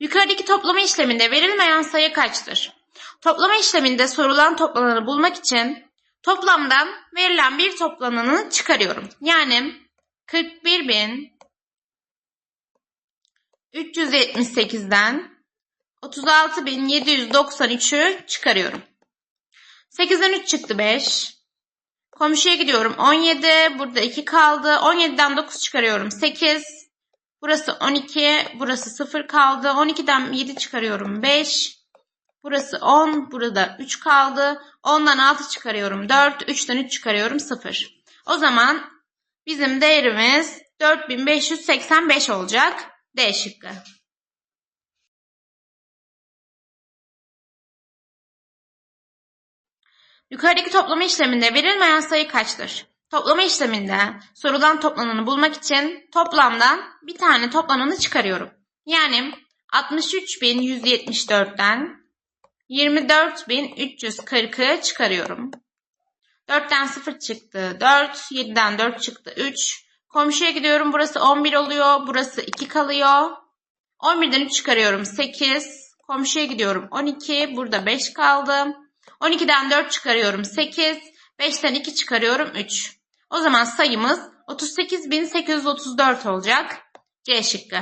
Yukarıdaki toplama işleminde verilmeyen sayı kaçtır? Toplama işleminde sorulan toplananı bulmak için toplamdan verilen bir toplananı çıkarıyorum. Yani 41.378'den 36.793'ü çıkarıyorum. 8'den 3 çıktı 5. Komşuya gidiyorum 17. Burada 2 kaldı. 17'den 9 çıkarıyorum 8. Burası 12. Burası 0 kaldı. 12'den 7 çıkarıyorum 5. Burası 10. Burada 3 kaldı. 10'dan 6 çıkarıyorum 4. 3'ten 3 çıkarıyorum 0. O zaman bizim değerimiz 4585 olacak. D şıkkı. Yukarıdaki toplama işleminde verilmeyen sayı kaçtır? Toplama işleminde sorulan toplananı bulmak için toplamdan bir tane toplananı çıkarıyorum. Yani 63.174'ten 24.340'ı çıkarıyorum. 4'ten 0 çıktı 4, 7'den 4 çıktı 3. Komşuya gidiyorum burası 11 oluyor, burası 2 kalıyor. 11'den 3 çıkarıyorum 8. Komşuya gidiyorum 12, burada 5 kaldı. 12'den 4 çıkarıyorum 8. 5'ten 2 çıkarıyorum 3. O zaman sayımız 38.834 olacak. C şıkkı.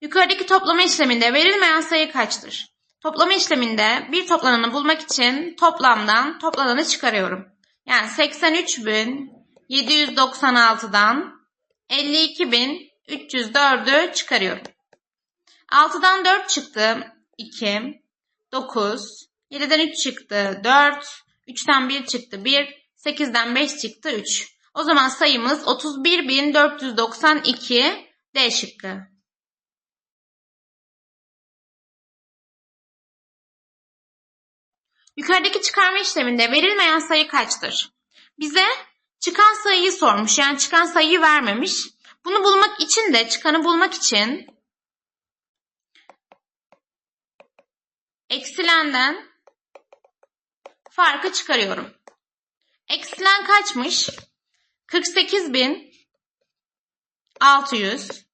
Yukarıdaki toplama işleminde verilmeyen sayı kaçtır? Toplama işleminde bir toplananı bulmak için toplamdan toplananı çıkarıyorum. Yani 83.796'dan 52.304'ü çıkarıyorum. 6'dan 4 çıktı 2, 9, 7'den 3 çıktı 4, 3'ten 1 çıktı 1, 8'den 5 çıktı 3. O zaman sayımız 31.492 D şıkkı. Yukarıdaki çıkarma işleminde verilmeyen sayı kaçtır? Bize çıkan sayıyı sormuş. Yani çıkan sayıyı vermemiş. Bunu bulmak için de çıkanı bulmak için eksilenden farkı çıkarıyorum. Eksilen kaçmış? 48.600.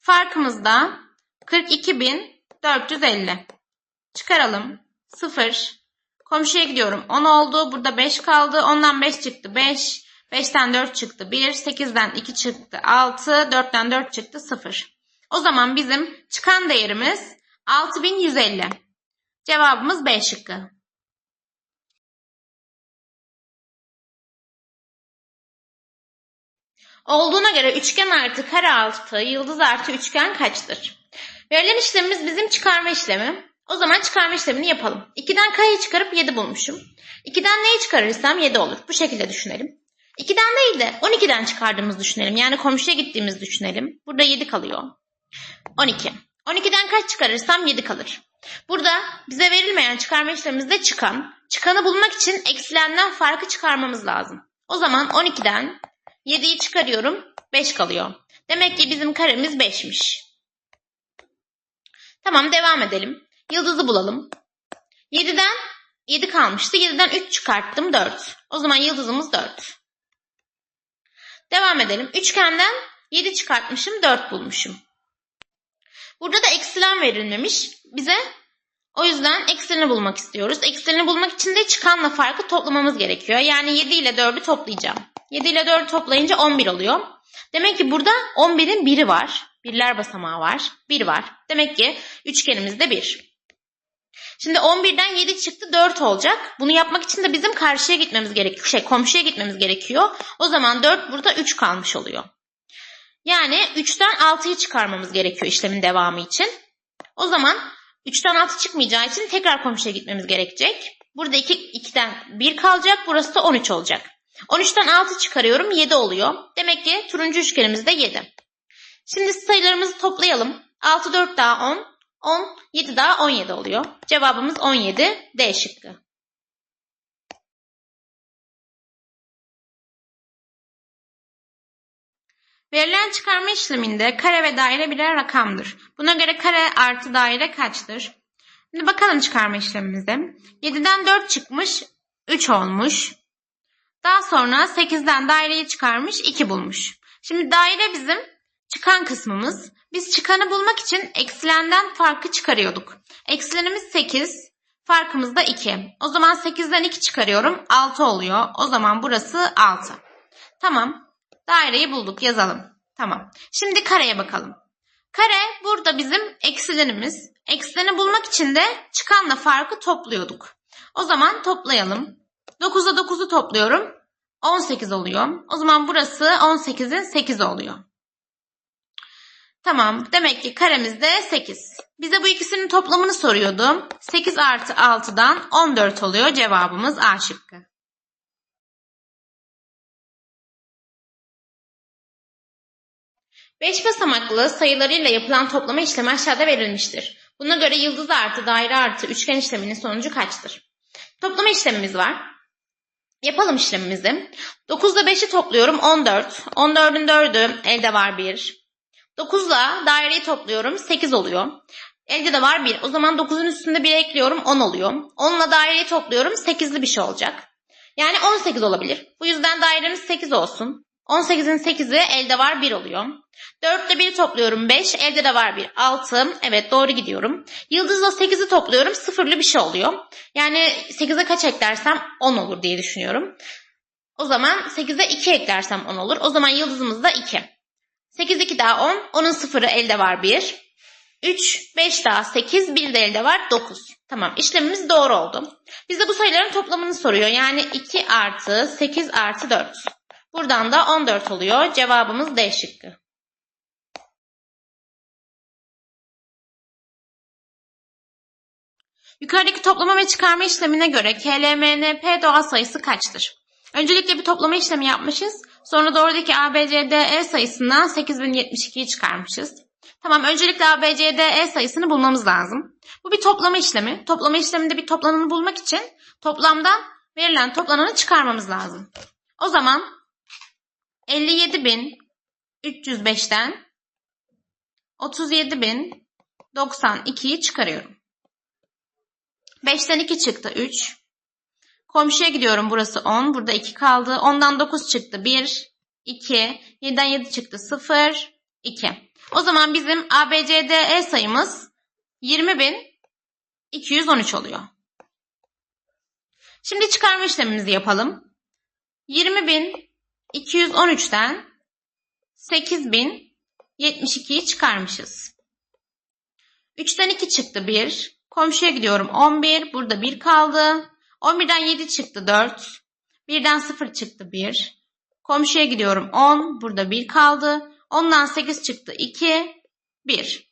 Farkımız da 42.450. Çıkaralım. 0. Komşuya gidiyorum. 10 oldu. Burada 5 kaldı. 10'dan 5 çıktı. 5. 5'ten 4 çıktı. 1. 8'den 2 çıktı. 6. 4'ten 4 çıktı. 0. O zaman bizim çıkan değerimiz 6150. Cevabımız B şıkkı. Olduğuna göre üçgen artı kare artı yıldız artı üçgen kaçtır? Verilen işlemimiz bizim çıkarma işlemi. O zaman çıkarma işlemini yapalım. 2'den k'yı çıkarıp 7 bulmuşum. 2'den neyi çıkarırsam 7 olur. Bu şekilde düşünelim. 2'den değil de 12'den çıkardığımızı düşünelim. Yani komşuya gittiğimizi düşünelim. Burada 7 kalıyor. 12. 12'den kaç çıkarırsam 7 kalır. Burada bize verilmeyen çıkarma işlemimizde çıkan. Çıkanı bulmak için eksilenden farkı çıkarmamız lazım. O zaman 12'den 7'yi çıkarıyorum. 5 kalıyor. Demek ki bizim karemiz 5'miş. Tamam devam edelim. Yıldızı bulalım. 7'den 7 kalmıştı. 7'den 3 çıkarttım 4. O zaman yıldızımız 4. Devam edelim. Üçgenden 7 çıkartmışım 4 bulmuşum. Burada da eksilen verilmemiş. Bize o yüzden eksilini bulmak istiyoruz. Eksilini bulmak için de çıkanla farkı toplamamız gerekiyor. Yani 7 ile 4'ü toplayacağım. 7 ile 4'ü toplayınca 11 oluyor. Demek ki burada 11'in biri var. Birler basamağı var. 1 var. Demek ki üçgenimizde 1. Şimdi 11'den 7 çıktı 4 olacak. Bunu yapmak için de bizim karşıya gitmemiz gerekiyor. Şey komşuya gitmemiz gerekiyor. O zaman 4 burada 3 kalmış oluyor. Yani 3'ten 6'yı çıkarmamız gerekiyor işlemin devamı için. O zaman 3'ten 6 çıkmayacağı için tekrar komşuya gitmemiz gerekecek. Burada 2, 2'den 1 kalacak. Burası da 13 olacak. 13'ten 6 çıkarıyorum 7 oluyor. Demek ki turuncu üçgenimiz de 7. Şimdi sayılarımızı toplayalım. 6, 4 daha 10. 10, 7 daha 17 oluyor. Cevabımız 17 D şıkkı. Verilen çıkarma işleminde kare ve daire birer rakamdır. Buna göre kare artı daire kaçtır? Şimdi bakalım çıkarma işlemimize. 7'den 4 çıkmış 3 olmuş. Daha sonra 8'den daireyi çıkarmış 2 bulmuş. Şimdi daire bizim çıkan kısmımız. Biz çıkanı bulmak için eksilenden farkı çıkarıyorduk. Eksilenimiz 8, farkımız da 2. O zaman 8'den 2 çıkarıyorum 6 oluyor. O zaman burası 6. Tamam. Daireyi bulduk yazalım. Tamam. Şimdi kareye bakalım. Kare burada bizim eksilenimiz. Eksileni bulmak için de çıkanla farkı topluyorduk. O zaman toplayalım. 9'da 9'u topluyorum. 18 oluyor. O zaman burası 18'in 8 oluyor. Tamam. Demek ki karemiz de 8. Bize bu ikisinin toplamını soruyordu. 8 artı 6'dan 14 oluyor. Cevabımız A şıkkı. Beş basamaklı sayılarıyla yapılan toplama işlemi aşağıda verilmiştir. Buna göre yıldız artı daire artı üçgen işleminin sonucu kaçtır? Toplama işlemimiz var. Yapalım işlemimizi. 9 ile 5'i topluyorum 14. 14'ün 4'ü elde var 1. 9 ile daireyi topluyorum 8 oluyor. Elde de var 1. O zaman 9'un üstünde 1 ekliyorum 10 oluyor. 10 ile daireyi topluyorum 8'li bir şey olacak. Yani 18 olabilir. Bu yüzden dairemiz 8 olsun. 18'in 8'i elde var 1 oluyor. 4 ile 1'i topluyorum 5. Elde de var 1. 6. Evet doğru gidiyorum. Yıldızla 8'i topluyorum. Sıfırlı bir şey oluyor. Yani 8'e kaç eklersem 10 olur diye düşünüyorum. O zaman 8'e 2 eklersem 10 olur. O zaman yıldızımız da 2. 8 2 daha 10. Onun sıfırı elde var 1. 3, 5 daha 8, 1 de elde var 9. Tamam işlemimiz doğru oldu. Bize bu sayıların toplamını soruyor. Yani 2 artı 8 artı 4. Buradan da 14 oluyor. Cevabımız D şıkkı. Yukarıdaki toplama ve çıkarma işlemine göre KLMNP doğal sayısı kaçtır? Öncelikle bir toplama işlemi yapmışız. Sonra doğrudaki ABCDE sayısından 8072'yi çıkarmışız. Tamam öncelikle ABCDE sayısını bulmamız lazım. Bu bir toplama işlemi. Toplama işleminde bir toplamını bulmak için toplamdan verilen toplananı çıkarmamız lazım. O zaman 57.305'ten 37.092'yi çıkarıyorum. 5'ten 2 çıktı 3. Komşuya gidiyorum burası 10. Burada 2 kaldı. 10'dan 9 çıktı 1, 2. 7'den 7 çıktı 0, 2. O zaman bizim ABCDE sayımız 20.213 oluyor. Şimdi çıkarma işlemimizi yapalım. 20.213'ten 8.072'yi çıkarmışız. 3'ten 2 çıktı 1. Komşuya gidiyorum 11. Burada 1 kaldı. 11'den 7 çıktı 4. 1'den 0 çıktı 1. Komşuya gidiyorum 10. Burada 1 kaldı. 10'dan 8 çıktı 2. 1.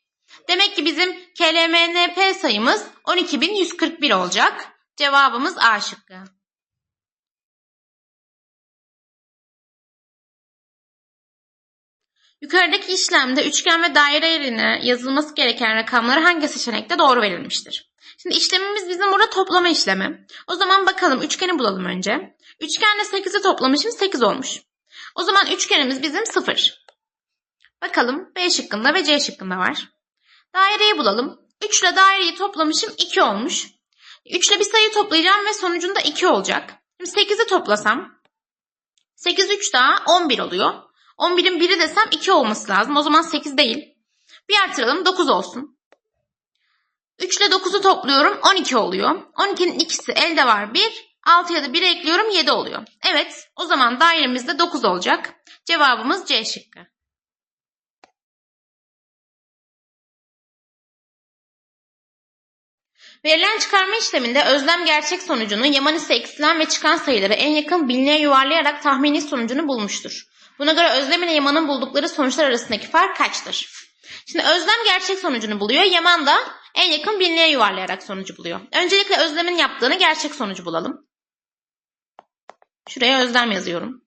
Demek ki bizim KLMNP sayımız 12.141 olacak. Cevabımız A şıkkı. Yukarıdaki işlemde üçgen ve daire yerine yazılması gereken rakamları hangi seçenekte doğru verilmiştir? Şimdi işlemimiz bizim burada toplama işlemi. O zaman bakalım üçgeni bulalım önce. Üçgenle 8'i toplamışım 8 olmuş. O zaman üçgenimiz bizim 0. Bakalım B şıkkında ve C şıkkında var. Daireyi bulalım. 3 ile daireyi toplamışım 2 olmuş. 3 ile bir sayı toplayacağım ve sonucunda 2 olacak. Şimdi 8'i toplasam 8 3 daha 11 oluyor. 11'in 1'i desem 2 olması lazım. O zaman 8 değil. Bir artıralım 9 olsun. 3 ile 9'u topluyorum 12 oluyor. 12'nin ikisi elde var 1. 6'ya da 1 ekliyorum 7 oluyor. Evet o zaman dairemizde 9 olacak. Cevabımız C şıkkı. Verilen çıkarma işleminde özlem gerçek sonucunu Yaman ise eksilen ve çıkan sayıları en yakın binliğe yuvarlayarak tahmini sonucunu bulmuştur. Buna göre Özlem ile Yaman'ın buldukları sonuçlar arasındaki fark kaçtır? Şimdi Özlem gerçek sonucunu buluyor. Yaman da en yakın binliğe yuvarlayarak sonucu buluyor. Öncelikle Özlem'in yaptığını gerçek sonucu bulalım. Şuraya Özlem yazıyorum.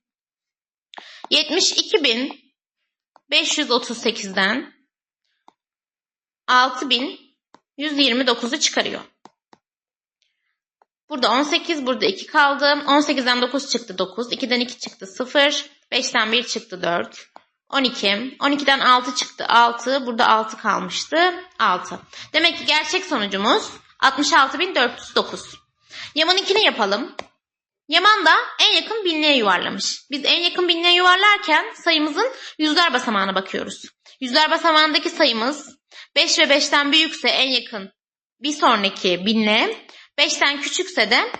72.538'den 6.129'u çıkarıyor. Burada 18, burada 2 kaldı. 18'den 9 çıktı 9. 2'den 2 çıktı 0. 5'ten 1 çıktı 4. 12. 12'den 6 çıktı 6. Burada 6 kalmıştı. 6. Demek ki gerçek sonucumuz 66.409. Yaman'ınkini yapalım. Yaman da en yakın binliğe yuvarlamış. Biz en yakın binliğe yuvarlarken sayımızın yüzler basamağına bakıyoruz. Yüzler basamağındaki sayımız 5 ve 5'ten büyükse en yakın bir sonraki binliğe, 5'ten küçükse de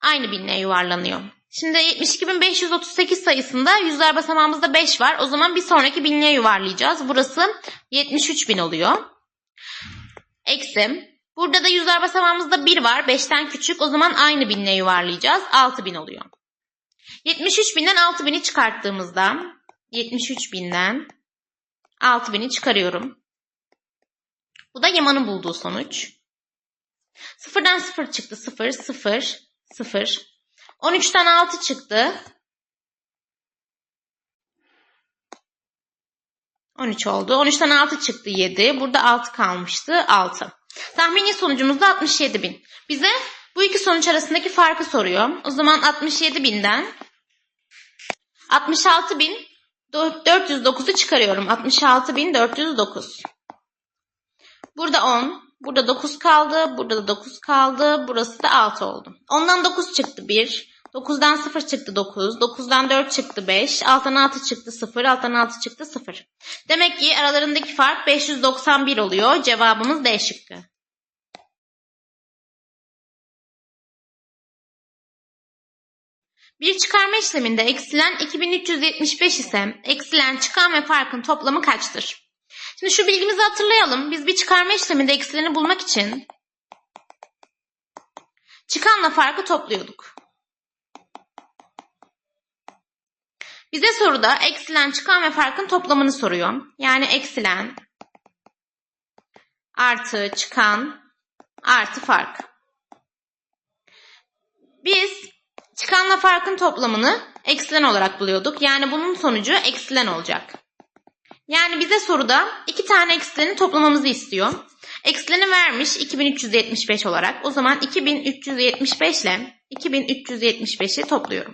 aynı binliğe yuvarlanıyor. Şimdi 72.538 sayısında yüzler basamağımızda 5 var. O zaman bir sonraki binliğe yuvarlayacağız. Burası 73.000 oluyor. Eksi. Burada da yüzler basamağımızda 1 var. 5'ten küçük. O zaman aynı binliğe yuvarlayacağız. 6000 oluyor. 73.000'den 6000'i çıkarttığımızda 73.000'den 6000'i çıkarıyorum. Bu da Yaman'ın bulduğu sonuç. Sıfırdan sıfır çıktı. Sıfır, sıfır, sıfır. 13'ten 6 çıktı. 13 oldu. 13'ten 6 çıktı 7. Burada 6 kalmıştı. 6. Tahmini sonucumuz da 67 bin. Bize bu iki sonuç arasındaki farkı soruyor. O zaman 67 binden 66 bin 409'u çıkarıyorum. 66 bin 409. Burada 10. Burada 9 kaldı. Burada da 9 kaldı. Burası da 6 oldu. 10'dan 9 çıktı 1. 9'dan 0 çıktı 9. 9'dan 4 çıktı 5. 6'dan 6 çıktı 0. 6'dan 6 çıktı 0. Demek ki aralarındaki fark 591 oluyor. Cevabımız D şıkkı. Bir çıkarma işleminde eksilen 2375 ise eksilen çıkan ve farkın toplamı kaçtır? Şimdi şu bilgimizi hatırlayalım. Biz bir çıkarma işleminde eksileni bulmak için çıkanla farkı topluyorduk. Bize soruda eksilen, çıkan ve farkın toplamını soruyor. Yani eksilen artı çıkan artı fark. Biz çıkanla farkın toplamını eksilen olarak buluyorduk. Yani bunun sonucu eksilen olacak. Yani bize soruda iki tane eksileni toplamamızı istiyor. Eksileni vermiş 2375 olarak. O zaman 2375 ile 2375'i topluyorum.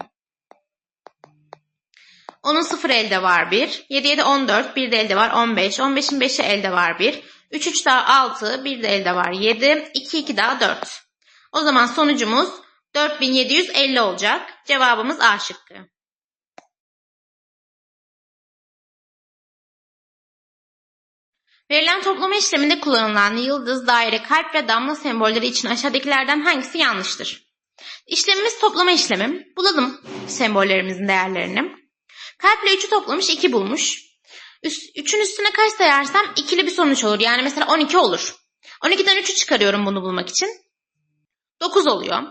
Onun 0 elde var 1. 7 7 14. 1 de elde var 15. 15'in 5'i elde var 1. 3 3 daha 6. 1 de elde var 7. 2 2 daha 4. O zaman sonucumuz 4750 olacak. Cevabımız A şıkkı. Verilen toplama işleminde kullanılan yıldız, daire, kalp ve damla sembolleri için aşağıdakilerden hangisi yanlıştır? İşlemimiz toplama işlemi. Bulalım sembollerimizin değerlerini. Kalple 3'ü toplamış 2 bulmuş. 3'ün üstüne kaç sayarsam ikili bir sonuç olur. Yani mesela 12 olur. 12'den 3'ü çıkarıyorum bunu bulmak için. 9 oluyor.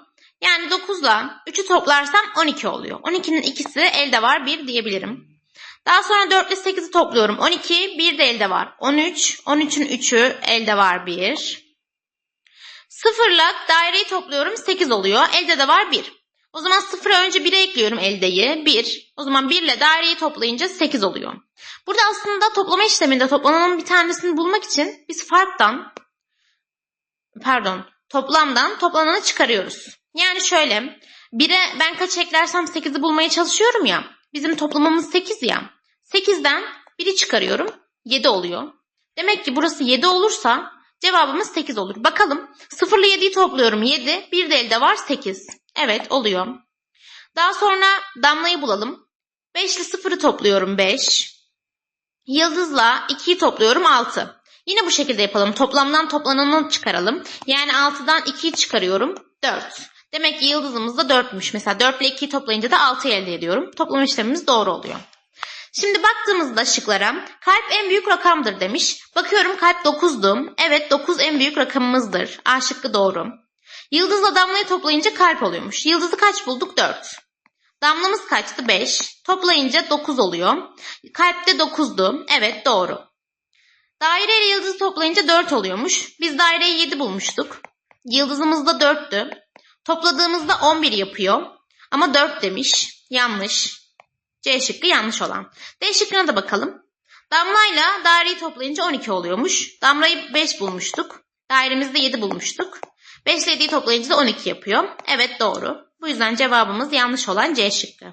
Yani 9 ile 3'ü toplarsam 12 oluyor. 12'nin ikisi elde var 1 diyebilirim. Daha sonra 4 ile 8'i topluyorum. 12, 1 de elde var. 13, 13'ün 3'ü elde var 1. 0 ile daireyi topluyorum 8 oluyor. Elde de var 1. O zaman 0'a önce 1'e ekliyorum eldeyi. 1. O zaman 1 ile daireyi toplayınca 8 oluyor. Burada aslında toplama işleminde toplananın bir tanesini bulmak için biz farktan pardon toplamdan toplananı çıkarıyoruz. Yani şöyle 1'e ben kaç eklersem 8'i bulmaya çalışıyorum ya. Bizim toplamımız 8 ya. 8'den 1'i çıkarıyorum. 7 oluyor. Demek ki burası 7 olursa cevabımız 8 olur. Bakalım 0 ile 7'yi topluyorum 7. Bir de elde var 8. Evet oluyor. Daha sonra damlayı bulalım. 5 ile 0'ı topluyorum 5. Yıldızla 2'yi topluyorum 6. Yine bu şekilde yapalım. Toplamdan toplananı çıkaralım. Yani 6'dan 2'yi çıkarıyorum 4. Demek ki yıldızımız da 4'müş. Mesela 4 ile 2'yi toplayınca da 6 elde ediyorum. Toplama işlemimiz doğru oluyor. Şimdi baktığımızda şıklara kalp en büyük rakamdır demiş. Bakıyorum kalp 9'du. Evet 9 en büyük rakamımızdır. A şıkkı doğru. Yıldızla damlayı toplayınca kalp oluyormuş. Yıldızı kaç bulduk? 4. Damlamız kaçtı? 5. Toplayınca 9 oluyor. Kalp de 9'du. Evet doğru. Daire ile yıldızı toplayınca 4 oluyormuş. Biz daireyi 7 bulmuştuk. Yıldızımız da 4'tü. Topladığımızda 11 yapıyor. Ama 4 demiş. Yanlış. C şıkkı yanlış olan. D şıkkına da bakalım. Damlayla daireyi toplayınca 12 oluyormuş. Damlayı 5 bulmuştuk. Dairemizde 7 bulmuştuk. 5 ile 7'yi toplayınca da 12 yapıyor. Evet doğru. Bu yüzden cevabımız yanlış olan C şıkkı.